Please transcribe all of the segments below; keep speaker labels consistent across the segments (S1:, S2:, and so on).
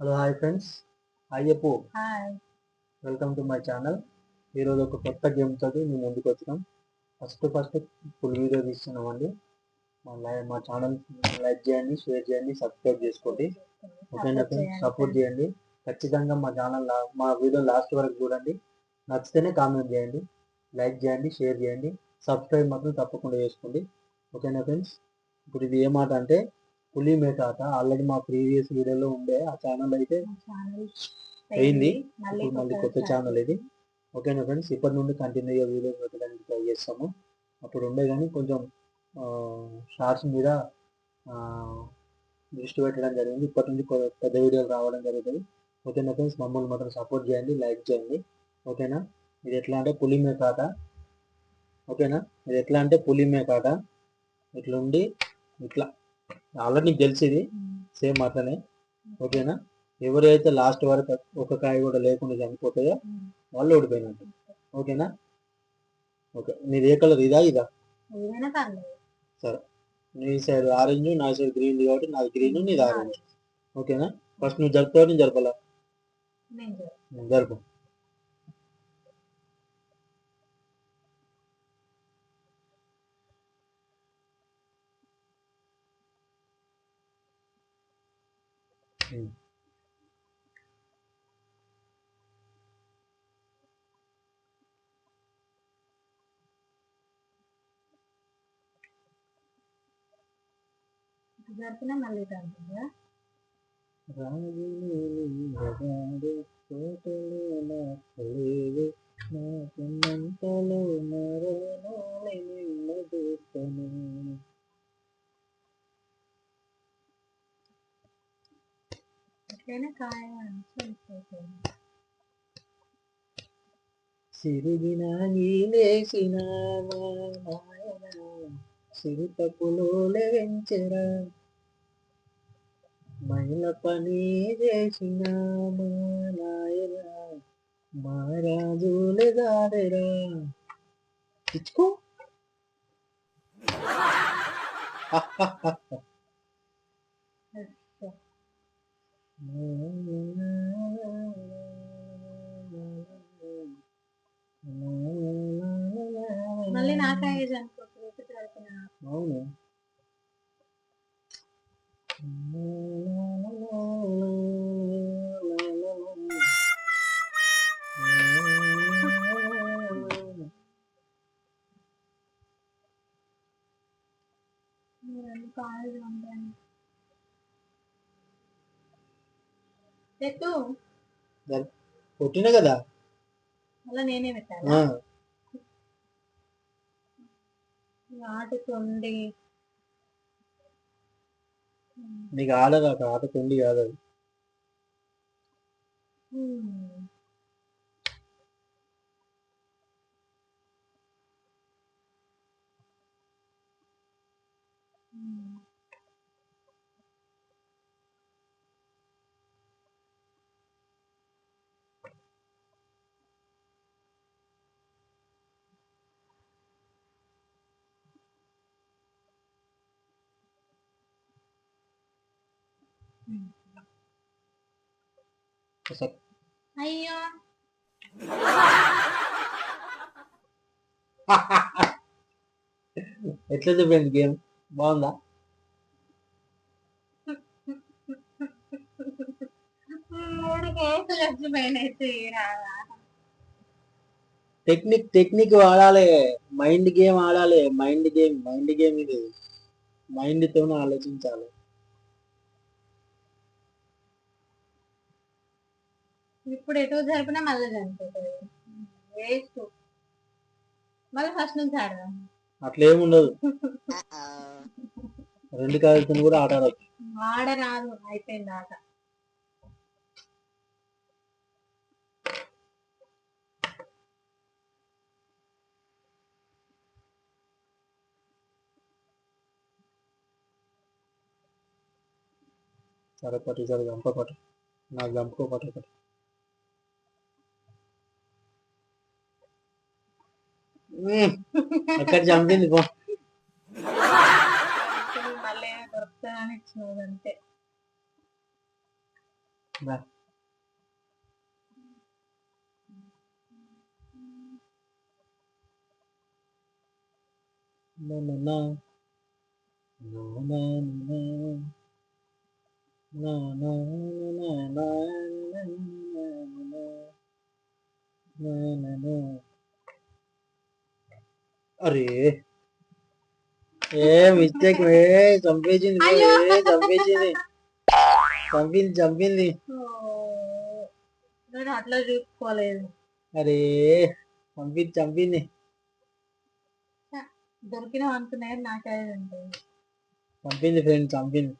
S1: Hello hi friends. Hi welcome to my channel. ఈరోజు ఒక కొత్త గేమ్ తోటి మేము ముందుకు వచ్చినాం. ఫస్ట్ ఫస్ట్ ఫుల్ వీడియో తీస్తున్నామండి మా లై మా ఛానల్ లైక్ చేయండి షేర్ చేయండి సబ్స్క్రైబ్ చేసుకోండి. ఓకేనా ఫ్రెండ్స్? సపోర్ట్ చేయండి. ఖచ్చితంగా మా ఛానల్ మా వీడియో లాస్ట్ వరకు చూడండి. నచ్చితేనే కామెంట్ చేయండి. లైక్ చేయండి షేర్ చేయండి. సబ్స్క్రైబ్ మాత్రం తప్పకుండా చేసుకోండి. ఓకేనా ఫ్రెండ్స్? ఇప్పుడు ఇది ఏమాట అంటే పులి ఆట ఆల్రెడీ మా ప్రీవియస్ వీడియోలో ఉండే ఆ ఛానల్ అయితే అయింది
S2: మళ్ళీ
S1: ఇప్పుడు మళ్ళీ కొత్త ఛానల్ ఇది. ఓకేనా ఫ్రెండ్స్? ఇప్పటి నుండి కంటిన్యూగా వీడియోస్ పెట్టడానికి ట్రై చేస్తాము. అప్పుడు ఉండే కానీ కొంచెం షార్ట్స్ మీద దృష్టి పెట్టడం జరిగింది. ఇప్పటి నుంచి పెద్ద వీడియోలు రావడం జరుగుతుంది. ఓకేనా ఫ్రెండ్స్? మమ్మల్ని మాత్రం సపోర్ట్ చేయండి లైక్ చేయండి. ఓకేనా? ఇది ఎట్లా అంటే పులి మేకాట ఓకేనా? ఇది ఎట్లా అంటే పులి మేకాట ఇట్లా ఉండి ఇట్లా. ఆల్రెడీ నీకు తెలిసి ఇది సేమ్ అట్లనే ఓకేనా? ఎవరైతే లాస్ట్ వరకు ఒక కాయ కూడా లేకుండా చనిపోతాయో వాళ్ళు ఓడిపోయినట్టు ఓకేనా? ఓకే. నీది ఏ కలర్? ఇదా ఇదా?
S2: పర్లేదు.
S1: నీ సైడ్ ఆరెంజ్ నా సైడ్ గ్రీన్ కాబట్టి నాది గ్రీన్ నీది ఆరెంజ్. ఓకేనా? ఫస్ట్ నువ్వు జరుపుతావు నేను జరపాలా? జరుపు.
S2: జరిపినా మళ్ళీ?
S1: రాజులేని రగాడు కోటలోన కలిగి నాకున్నంతలో మరణాలని నిన్నదూతను.
S2: అట్లనే కాయ
S1: సిరిగిన లేసిన సిరితపులో వెంచెరా మహిళ పని చేసిన మా నాయన మా ఇచ్చుకో
S2: మళ్ళీ నా కాయ చనిపోతుంది ఇటు జరిపినా
S1: అవును.
S2: రెండు కాయలు ఉంటాను పెట్టు.
S1: కొట్టిన కదా?
S2: మళ్ళీ నేనే పెట్టాను
S1: ఆ,
S2: ఆటు తొండి
S1: నీకు ఆడ కాక ఆట కొండి కాదు అది.
S2: అయ్యో.
S1: ఎట్లా చెప్పింది గేమ్? బాగుందా? టెక్నిక్ టెక్నిక్ వాడాలి. మైండ్ గేమ్ ఆడాలి. మైండ్ గేమ్ మైండ్ గేమ్ ఇది. మైండ్ తోనే ఆలోచించాలి.
S2: ఇప్పుడు ఎటు జరిపినా మళ్ళీ చనిపోతుంది. వేస్ట్ మళ్ళీ ఫస్ట్ నుంచి ఆడదాం.
S1: అట్లా ఏముండదు రెండు కాయలతో కూడా ఆట ఆడచ్చు.
S2: ఆడరాదు అయిపోయింది ఆట.
S1: సరే పట్టు సరే గంప పట్టు. నాకు గంపకో పట్టు ఒకటి. అక్కడ చంపింది పో
S2: మళ్ళీ దొరుకుతుందని ఇచ్చినది అంతే
S1: na. అరే. ఏ మిస్టేక్ వే చంపేసింది చంపేసింది. చంపింది చంపింది.
S2: నేను అట్లా చూసుకోలేదు.
S1: అరే చంపింది చంపింది.
S2: దొరికిన అనుకున్నాయి నాకే
S1: చంపింది ఫ్రెండ్ చంపింది.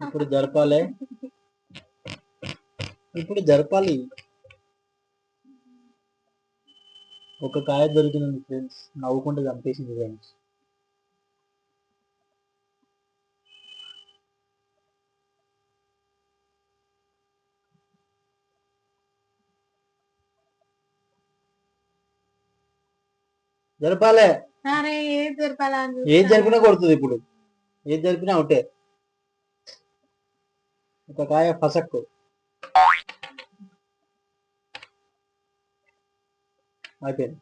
S1: ఇప్పుడు జరపాలి. ఇప్పుడు జరపాలి. ఒక కాయ దొరికింది ఫ్రెండ్స్ నవ్వుకుంటూ చంపేసింది ఫ్రెండ్స్ జరపాలి.
S2: చూస్తున్నా.
S1: జరిపినా కొడుతుంది ఇప్పుడు. ఏది జరిపినా ఒకటే. ఒక కాయ ఫసక్కు. అయిపోయింది.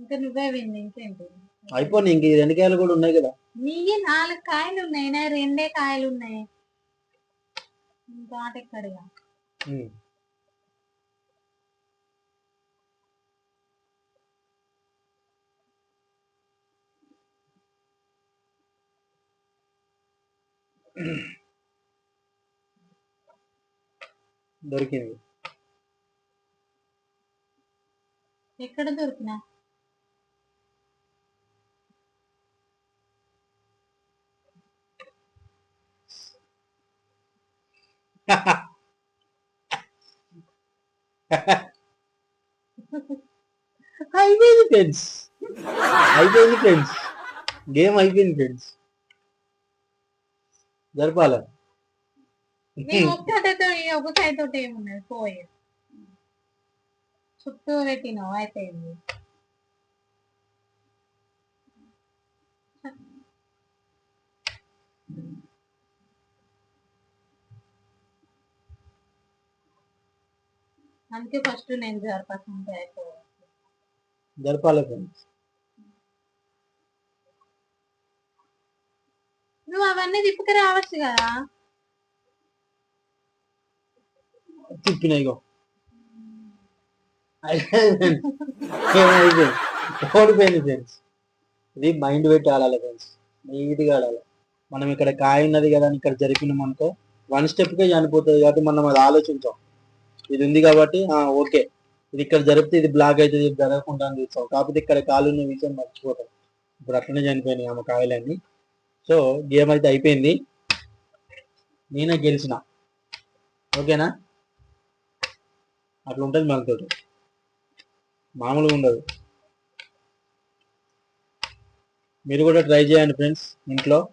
S2: ఇంకా నువ్వే ఇంకేంటి?
S1: అయిపోయింది ఇంక ఈ రెండు కాయలు కూడా ఉన్నాయి కదా.
S2: నీవి నాలుగు కాయలు ఉన్నాయి నా రెండే కాయలు ఉన్నాయి. ఇంకా ఆట ఎక్కడిగా.
S1: దొరికింది.
S2: ఎక్కడ దొరికినా.
S1: అయిపోయింది ఫ్రెండ్స్. అయిపోయింది ఫ్రెండ్స్. గేమ్ అయిపోయింది ఫ్రెండ్స్. జరపాల.
S2: నీ ఒక్కటితో ఈ ఒక కాయతో ఏమున్నది పోయి. చుట్టూ పెట్టినావు అయిపోయింది అందుకే ఫస్ట్ నేను జరపకుంటే
S1: జరపాలి ఫ్రెండ్స్
S2: నువ్వు అవన్నీ తిప్పుకు రావచ్చు కదా
S1: తిప్పిన ఇగో అయిపోయింది ఏమైంది ఓడిపోయింది ఫ్రెండ్స్ ఇది మైండ్ పెట్టి ఆడాలి ఫ్రెండ్స్ నీట్గా ఆడాలి. మనం ఇక్కడ కాయ ఉన్నది కదా అని ఇక్కడ జరిపినాం అనుకో వన్ స్టెప్కే చనిపోతుంది కాబట్టి మనం అది ఆలోచించాం. ఇది ఉంది కాబట్టి ఆ, ఓకే ఇది ఇక్కడ జరిపితే ఇది బ్లాక్ అవుతుంది ఇది జరగకుండా అని చూస్తాం. కాకపోతే ఇక్కడ కాలు ఉన్న విషయం మర్చిపోతాం. ఇప్పుడు అట్లనే చనిపోయినాయి ఆమె కాయలన్నీ. సో గేమ్ అయితే అయిపోయింది. నేనే గెలిచిన. ఓకేనా అట్లా ఉంటుంది మనతో మామూలుగా ఉండదు. మీరు కూడా ట్రై చేయండి ఫ్రెండ్స్ ఇంట్లో.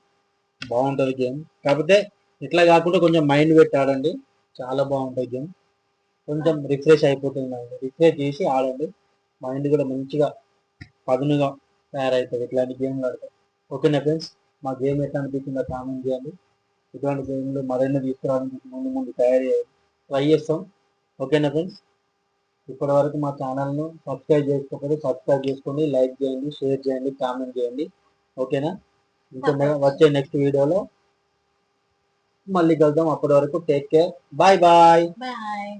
S1: బాగుంటుంది గేమ్. కాకపోతే ఇట్లా కాకుండా కొంచెం మైండ్ పెట్టి ఆడండి. చాలా బాగుంటుంది గేమ్. కొంచెం రిఫ్రెష్ అయిపోతుంది మైండ్. రిఫ్రెష్ చేసి ఆడండి. మైండ్ కూడా మంచిగా పదునుగా తయారవుతుంది ఇట్లాంటి గేమ్లు ఆడితే. ఓకేనా ఫ్రెండ్స్? మా గేమ్ ఎట్లా అనిపించిందో కామెంట్ చేయండి. ఇటువంటి గేమ్లు మరెన్నో తీసుకురావడానికి ముందు ముందు తయారు చేయాలి ట్రై చేస్తాం. ఓకేనా ఫ్రెండ్స్? ఇప్పటి వరకు మా ఛానల్ను సబ్స్క్రైబ్ చేసుకోకపోతే సబ్స్క్రైబ్ చేసుకోండి లైక్ చేయండి షేర్ చేయండి కామెంట్ చేయండి. ఓకేనా? ఇంకా వచ్చే నెక్స్ట్ వీడియోలో మళ్ళీ కలుద్దాం. అప్పటి వరకు take care. Bye bye.
S2: Bye.